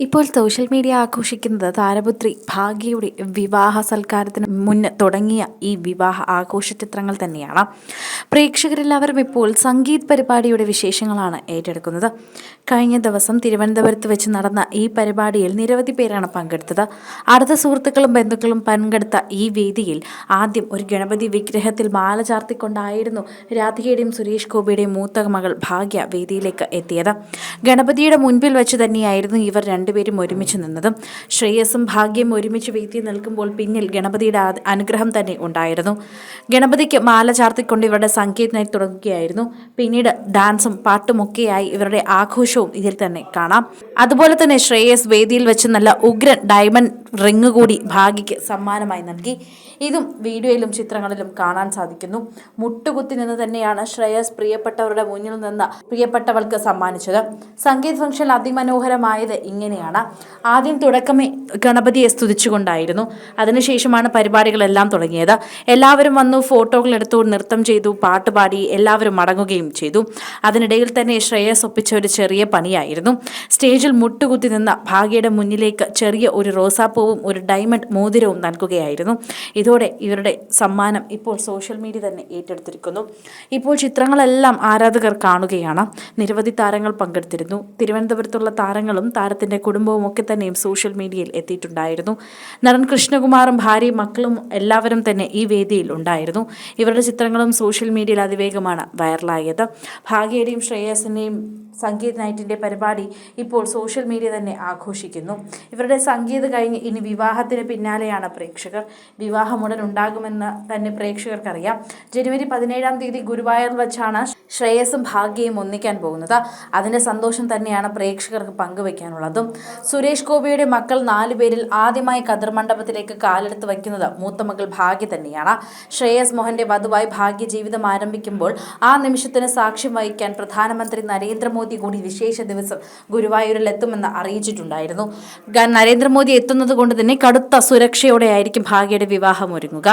ഇപ്പോൾ social media ആഘോഷിക്കുന്നത് താരപുത്രി ഭാഗ്യയുടെ വിവാഹ സൽക്കാരത്തിന് മുന്ന് തുടങ്ങിയ ഈ വിവാഹ ആഘോഷ ചിത്രങ്ങൾ തന്നെയാണ്. പ്രേക്ഷകരെല്ലാവരും ഇപ്പോൾ സംഗീത് പരിപാടിയുടെ വിശേഷങ്ങളാണ് ഏറ്റെടുക്കുന്നത്. കഴിഞ്ഞ ദിവസം തിരുവനന്തപുരത്ത് വെച്ച് നടന്ന ഈ പരിപാടിയിൽ നിരവധി പേരാണ് പങ്കെടുത്തത്. അടുത്ത സുഹൃത്തുക്കളും ബന്ധുക്കളും പങ്കെടുത്ത ഈ വേദിയിൽ ആദ്യം ഒരു ഗണപതി വിഗ്രഹത്തിൽ മാല ചാർത്തിക്കൊണ്ടായിരുന്നു രാധികയുടെയും സുരേഷ് ഗോപിയുടെയും മൂത്ത മകൾ ഭാഗ്യ വേദിയിലേക്ക് എത്തിയത്. ഗണപതിയുടെ മുൻപിൽ വെച്ച് തന്നെയായിരുന്നു ഇവർ രണ്ടുപേരും ഒരുമിച്ച് നിന്നതും ശ്രേയസും ഭാഗ്യം ഒരുമിച്ച് വീഴ്ത്തി നിൽക്കുമ്പോൾ പിന്നിൽ ഗണപതിയുടെ അനുഗ്രഹം തന്നെ ഉണ്ടായിരുന്നു. ഗണപതിക്ക് മാല ചാർത്തിക്കൊണ്ട് ഇവരുടെ സംഗീതനായി തുടങ്ങുകയായിരുന്നു. പിന്നീട് ഡാൻസും പാട്ടുമൊക്കെയായി ഇവരുടെ ആഘോഷവും ഇതിൽ തന്നെ കാണാം. അതുപോലെ തന്നെ ശ്രേയസ് വേദിയിൽ വെച്ച് നല്ല ഉഗ്രൻ ഡയമണ്ട് റിങ് കൂടി ഭാഗ്യയ്ക്ക് സമ്മാനമായി നൽകി. ഇതും വീഡിയോയിലും ചിത്രങ്ങളിലും കാണാൻ സാധിക്കുന്നു. മുട്ടുകുത്തി നിന്ന് തന്നെയാണ് ശ്രേയസ് പ്രിയപ്പെട്ടവരുടെ മുന്നിൽ നിന്ന് പ്രിയപ്പെട്ടവൾക്ക് സമ്മാനിച്ചത്. സംഗീത് ഫംഗ്ഷൻ അതിമനോഹരമായത് ഇങ്ങനെയാണ്. ആദ്യം തുടക്കമേ ഗണപതിയെ സ്തുതിച്ചുകൊണ്ടായിരുന്നു. അതിനുശേഷമാണ് പരിപാടികളെല്ലാം തുടങ്ങിയത്. എല്ലാവരും വന്നു ഫോട്ടോകൾ എടുത്തു നൃത്തം ചെയ്തു പാട്ടുപാടി എല്ലാവരും മടങ്ങുകയും ചെയ്തു. അതിനിടയിൽ തന്നെ ശ്രേയസ് ഒപ്പിച്ച ഒരു ചെറിയ പണിയായിരുന്നു. സ്റ്റേജിൽ മുട്ടുകുത്തി നിന്ന ഭാഗ്യയുടെ മുന്നിലേക്ക് ചെറിയ ഒരു റോസാപ്പൂവും ഒരു ഡയമണ്ട് മോതിരവും നൽകുകയായിരുന്നു. ഇതോടെ ഇവരുടെ സമ്മാനം ഇപ്പോൾ സോഷ്യൽ മീഡിയ തന്നെ ഏറ്റെടുത്തിരിക്കുന്നു. ഇപ്പോൾ ചിത്രങ്ങളെല്ലാം ആരാധകർ കാണുകയാണ്. നിരവധി താരങ്ങൾ പങ്കെടുത്തിരുന്നു. തിരുവനന്തപുരത്തുള്ള താരങ്ങളും താരത്തിന്റെ കുടുംബവും ഒക്കെ തന്നെയും സോഷ്യൽ മീഡിയയിൽ എത്തിയിട്ടുണ്ടായിരുന്നു. നടൻ കൃഷ്ണകുമാറും ഭാര്യയും മക്കളും എല്ലാവരും തന്നെ ഈ വേദിയിൽ ഉണ്ടായിരുന്നു. ഇവരുടെ ചിത്രങ്ങളും സോഷ്യൽ മീഡിയയിൽ അതിവേഗമാണ് വൈറലായത് ഭാഗ്യയുടെയും ശ്രേയസിന്റെയും സംഗീത് നൈറ്റിന്റെ പരിപാടി ഇപ്പോൾ സോഷ്യൽ മീഡിയ തന്നെ ആഘോഷിക്കുന്നു. ഇവരുടെ സംഗീത് കഴിഞ്ഞ് ഇനി വിവാഹത്തിന് പിന്നാലെയാണ് പ്രേക്ഷകർ. വിവാഹമുടൻ ഉണ്ടാകുമെന്ന് തന്നെ പ്രേക്ഷകർക്കറിയാം. ജനുവരി പതിനേഴാം തീയതി ഗുരുവായൂർ വച്ചാണ് ശ്രേയസും ഭാഗ്യയും ഒന്നിക്കാൻ പോകുന്നത്. അതിന്റെ സന്തോഷം തന്നെയാണ് പ്രേക്ഷകർക്ക് പങ്കുവയ്ക്കാനുള്ളതും സുരേഷ് ഗോപിയുടെ മക്കൾ നാലു പേരിൽ ആദ്യമായി കതിർ മണ്ഡപത്തിലേക്ക് കാലെടുത്ത് വയ്ക്കുന്നത് മൂത്ത മകൾ ഭാഗ്യ തന്നെയാണ്. ശ്രേയസ് മോഹന്റെ വധുവായി ഭാഗ്യ ജീവിതം ആരംഭിക്കുമ്പോൾ ആ നിമിഷത്തിന് സാക്ഷ്യം വഹിക്കാൻ പ്രധാനമന്ത്രി നരേന്ദ്രമോദി കൂടി വിശേഷ ദിവസം ഗുരുവായൂരിൽ എത്തുമെന്ന് അറിയിച്ചിട്ടുണ്ടായിരുന്നു. നരേന്ദ്രമോദി എത്തുന്നത് കൊണ്ട് തന്നെ കടുത്ത സുരക്ഷയോടെ ആയിരിക്കും ഭാഗ്യയുടെ വിവാഹം ഒരുങ്ങുക.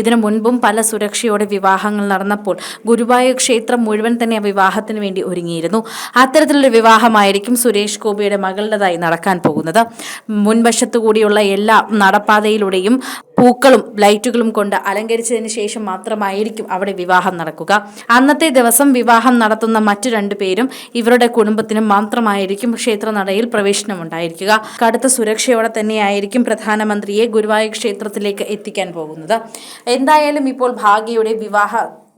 ഇതിനു മുൻപും പല സുരക്ഷയോടെ വിവാഹങ്ങൾ നടന്നപ്പോൾ ഗുരുവായൂർ ക്ഷേത്രം മുഴുവൻ തന്നെ വിവാഹത്തിന് വേണ്ടി ഒരുങ്ങിയിരുന്നു. അത്തരത്തിലൊരു വിവാഹമായിരിക്കും സുരേഷ് ഗോപിയുടെ മകളുടേതായി നടക്കാൻ പോകുന്നത്. മുൻവശത്തു കൂടിയുള്ള എല്ലാ നടപ്പാതയിലൂടെയും പൂക്കളും ലൈറ്റുകളും കൊണ്ട് അലങ്കരിച്ചതിന് ശേഷം മാത്രമായിരിക്കും അവിടെ വിവാഹം നടക്കുക. അന്നത്തെ ദിവസം വിവാഹം നടത്തുന്ന മറ്റു രണ്ടു പേരും ഇവരുടെ കുടുംബത്തിനും മാത്രമായിരിക്കും ക്ഷേത്രനടയിൽ പ്രവേശനം ഉണ്ടായിരിക്കുക കടുത്ത സുരക്ഷയോടെ തന്നെയായിരിക്കും പ്രധാനമന്ത്രിയെ ഗുരുവായൂർ ക്ഷേത്രത്തിലേക്ക് എത്തിക്കാൻ പോകുന്നത്. എന്തായാലും ഇപ്പോൾ ഭാഗ്യയുടെ വിവാഹ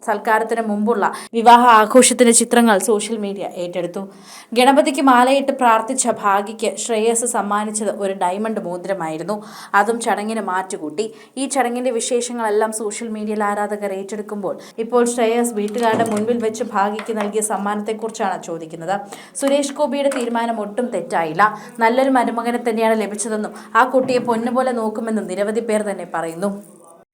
സൽക്കാരത്തിന് മുമ്പുള്ള വിവാഹ ആഘോഷത്തിന്റെ ചിത്രങ്ങൾ സോഷ്യൽ മീഡിയ ഏറ്റെടുത്തു. ഗണപതിക്ക് മാലയിട്ട് പ്രാർത്ഥിച്ച ഭാഗ്യയ്ക്ക് ശ്രേയസ് സമ്മാനിച്ചത് ഒരു ഡയമണ്ട് മോതിരമായിരുന്നു. അതും ചടങ്ങിന് മാറ്റുകൂട്ടി. ഈ ചടങ്ങിന്റെ വിശേഷങ്ങളെല്ലാം സോഷ്യൽ മീഡിയയിൽ ആരാധകർ ഏറ്റെടുക്കുമ്പോൾ ഇപ്പോൾ ശ്രേയസ് വീട്ടുകാരുടെ മുൻപിൽ വെച്ച് ഭാഗ്യയ്ക്ക് നൽകിയ സമ്മാനത്തെക്കുറിച്ചാണ് ചോദിക്കുന്നത്. സുരേഷ് ഗോപിയുടെ തീരുമാനം ഒട്ടും തെറ്റായില്ല. നല്ലൊരു മരുമകനെ തന്നെയാണ് ലഭിച്ചതെന്നും ആ കുട്ടിയെ പൊന്നുപോലെ നോക്കുമെന്നും നിരവധി പേർ തന്നെ പറയുന്നു.